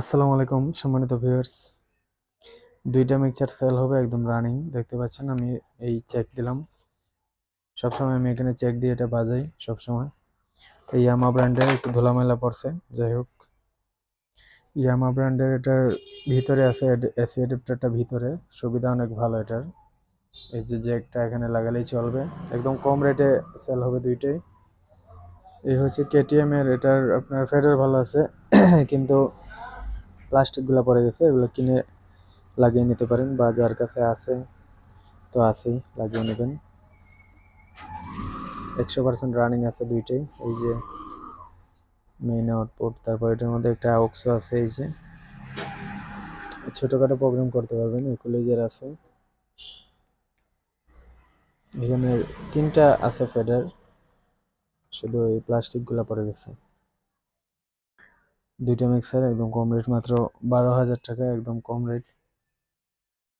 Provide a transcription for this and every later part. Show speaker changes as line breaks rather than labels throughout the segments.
আসসালামু আলাইকুম, সম্মানিত ভিউয়ার্স দুইটা মিক্সচার সেল হবে, একদম রানিং দেখতে পাচ্ছেন, আমি এই চেক দিলাম। সবসময় আমি এখানে চেক দিয়ে এটা বাজাই, সবসময়। এই ইয়ামা ব্র্যান্ডের একটু ধুলামেলা পড়ছে, যাই হোক। ইয়ামা ব্র্যান্ডের এটার ভিতরে আছে এসি অ্যাডাপ্টারটা ভিতরে। সুবিধা অনেক ভালো এটার। এই যে জ্যাকটা এখানে লাগালেই চলবে। একদম কম রেটে সেল হবে দুইটাই। এই হচ্ছে কেটিএম এর, এটার আপনার ফেডার ভালো আছে। কিন্তু প্লাস্টিকগুলো পড়ে গেছে, এগুলো কিনে লাগিয়ে নিতে পারেন বা যার কাছে আছে, তো আছেই, লাগিয়ে নেবেন। একশো পার্সেন্ট রানিং আছে দুইটাই, এই যে মেইন আউটপুট তারপর এটার মধ্যে একটা অক্সো আছে, এই যে। ছোটোখাটো প্রোগ্রাম করতে পারবেন ইকুলাইজার আছে। এখানে তিনটা আছে ফেডার শুধু এই প্লাস্টিকগুলো পড়ে গেছে। দুইটা মিক্সার একদম কম রেট মাত্র বারো হাজার টাকা একদম কম রেট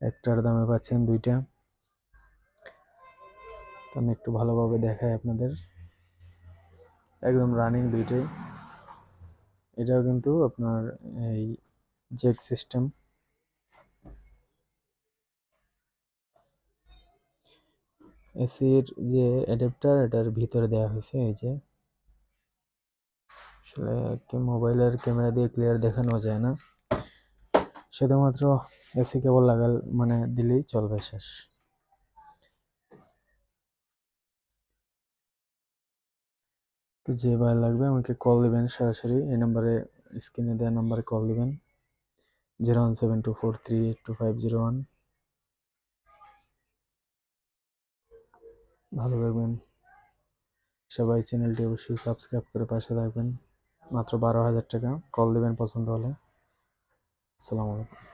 একটার দামে পাচ্ছেন দুইটা। আমি একটু ভালোভাবে দেখাই আপনাদের। একদম রানিং দুইটাই। এটাও কিন্তু আপনার এই জেক সিস্টেম এসির যে অ্যাডাপ্টার এটার ভিতরে দেওয়া হয়েছে, এই যে। আসলে কি মোবাইলের ক্যামেরা দিয়ে ক্লিয়ার দেখানো যায় না। শুধুমাত্র এসি কেবল লাগাল মানে দিলেই চলবে শেষ। তো যে ভাই লাগবে আমাকে কল দিবেন সরাসরি, এই নাম্বারে স্ক্রিনে দেওয়া নাম্বারে কল দিবেন। Zero one seven two four three eight two five zero one ভালো থাকবেন। সবাই চ্যানেলটি অবশ্যই সাবস্ক্রাইব করে পাশে থাকবেন। মাত্র বারো হাজার টাকা। কল দেবেন পছন্দ হলে। আসসালামু আলাইকুম।